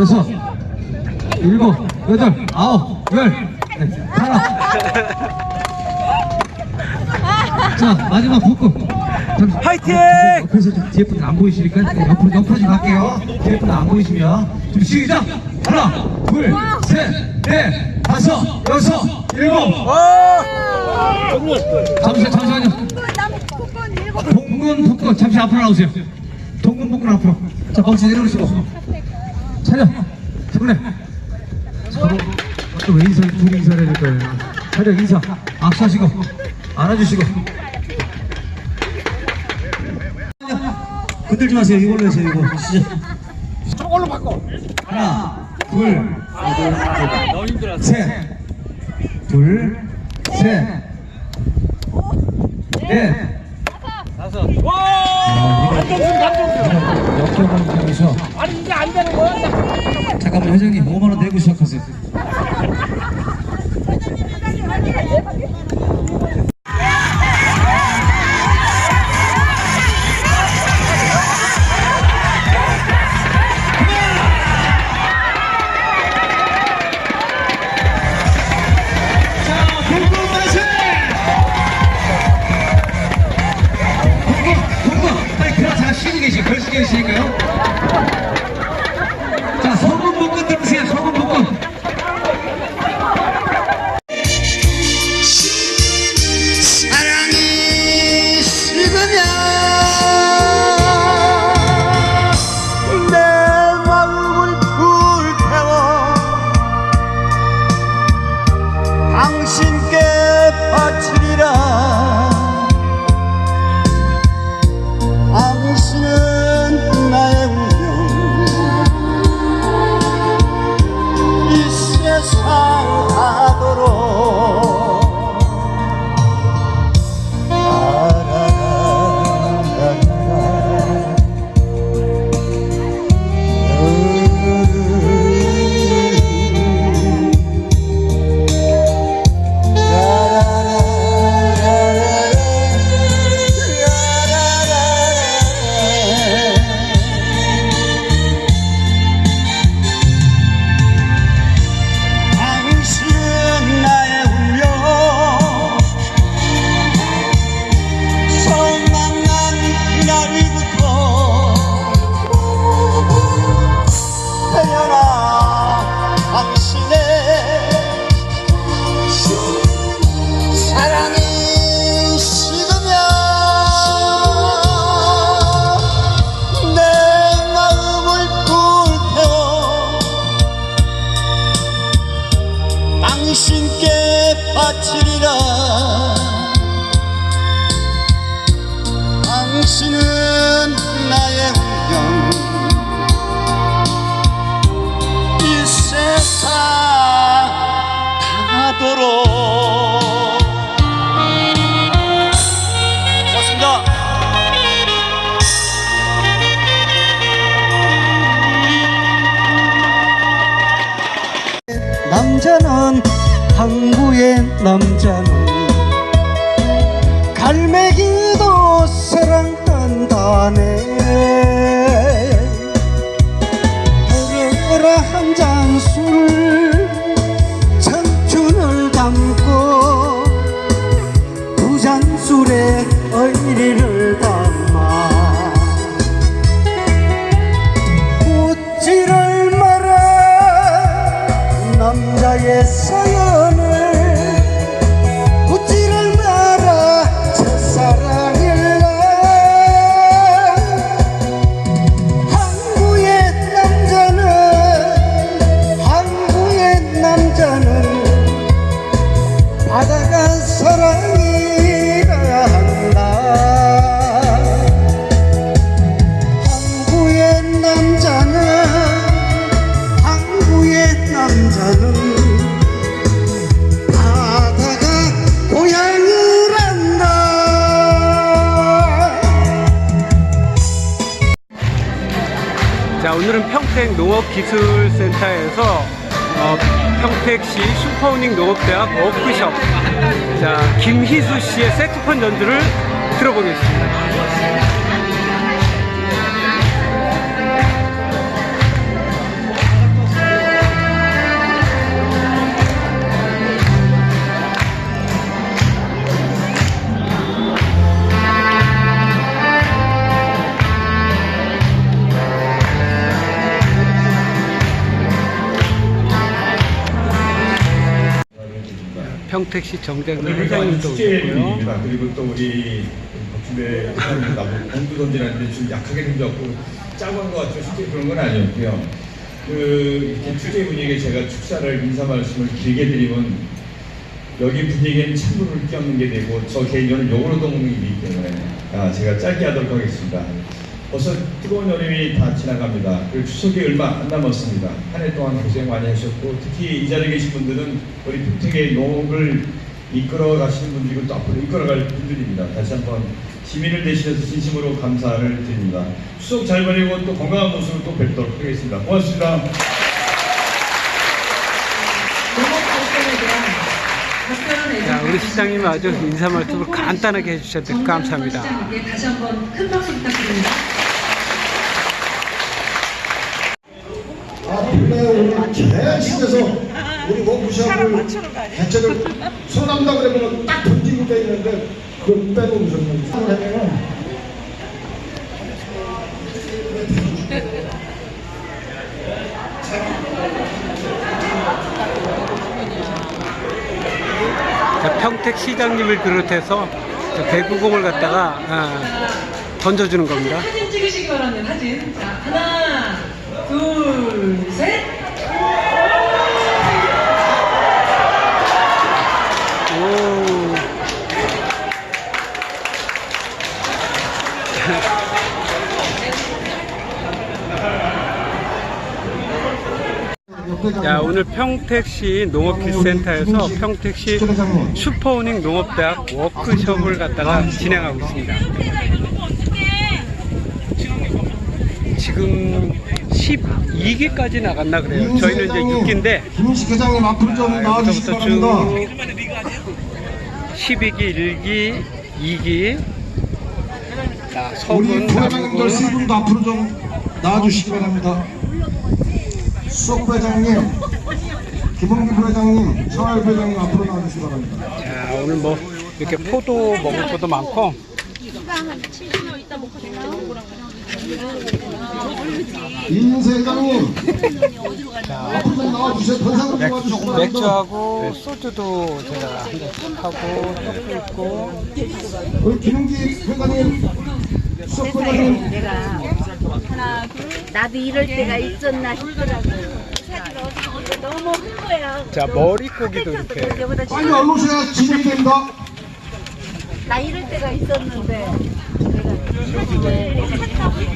여섯, 일곱, 여덟, 아홉, 열, 네, 하나. 자, 마지막 북극. 잠시- 화이팅! 그래서 좀 뒤에 분들 안 보이시니까 네, 옆으로, 옆으로 좀 갈게요. 뒤에 분들 안 보이시면. 좀 시작! 하나, 둘, 셋, 넷, 다섯, 여섯, 일곱. 와! 잠시, 잠시만요. 동근 북극 잠시 앞으로 나오세요. 동근 북극 앞으로. 자, 멈춰 내려오시고. 차려. 차분해. 서로 또왜 인사, 둘이 인사를 해야 될 거예요. 차려 인사. 악수하시고 안아주시고. 건들지 마세요. 이걸로 해서 이거 시작. 저걸로 바꿔. 하나, 둘, 너무 힘들었어. 셋, 둘, 셋, 넷. 다섯. 와! 감정수 감정수. 역경감정이셔. 아니 이게 안 되는 거야? 잠깐만 회장님 5만 원 내고 시작하세요. 남자는 갈매기도 사랑 한다네 자 오늘은 평택 농업기술센터에서 어, 평택시 슈퍼우닝 농업대학 워크숍 자 김희수 씨의 색소폰 연주를 들어보겠습니다. 평택시 오늘 회장님도 오셨고요. 그리고 또 우리 박준배 회장님 나보고 공도 던지라는데 좀 약하게 던져갖고 짜고 한 것 같죠. 실제 그런 건 아니었고요. 그 이렇게 축제 분위기에 제가 축사를 인사 말씀을 길게 드리면 여기 분위기엔 찬물을 끼얹는 게 되고 저 개인적으로 요구르동이기 때문에 아, 제가 짧게 하도록 하겠습니다. 벌써 뜨거운 여름이 다 지나갑니다. 그리고 추석이 얼마 안 남았습니다. 한 해 동안 고생 많이 하셨고 특히 이 자리에 계신 분들은 우리 평택의 농업을 이끌어 가시는 분들이고 또 앞으로 이끌어 갈 분들입니다. 다시 한번 시민을 대신해서 진심으로 감사를 드립니다. 추석 잘 보내고 또 건강한 모습으로 또 뵙도록 하겠습니다. 고맙습니다. 자, 우리 시장님 아주 인사 말씀을 간단하게 해주셨는데 감사합니다. 시장님께 다시 한번 큰 박수 부탁드립니다. 앞에 우리 계속해서 우리 워크숍을 개최를 손한다 그러면 딱 던지고 돼 있는데 그걸 하면은 자, 평택 시장님을 비롯해서 저 배구공을 갖다가 아, 던져주는 겁니다. 사진 찍으시기 바랍니다. 사진. 자, 하나, 둘, 셋. 오. 자, 오늘 평택시 농업기센터에서 평택시 슈퍼우닝 농업대학 워크숍을 갖다가 진행하고 있습니다. 지금 12기까지 나갔나 그래요. 저희는 이제 6기인데 김인식 회장님 앞으로 좀 나와주시기 여기서부터 바랍니다. 쭉 12기, 1기, 2기. 자, 우리 서군, 부회장님들 세 남군. 분도 앞으로 좀 나와주시기 바랍니다. 수석 부회장님, 김홍기 부회장님, 서할 부회장님 앞으로 나와주시기 바랍니다. 자, 오늘 뭐 이렇게 포도 먹을 것도 많고. 나와주세요. 번상으로 나와주시기 바랍니다. 맥주하고 소주도 제가 하고 떡도 있고. 우리 김홍기 회장님, 수석 부회장님, 내가 나도 이럴 때가 있었나 싶더라고. 너무 큰 거야. 자, 머리고기도 이렇게. 빨리 지금 얼르셔야 진행이 됩니다. 나 이럴 때가 있었는데 내가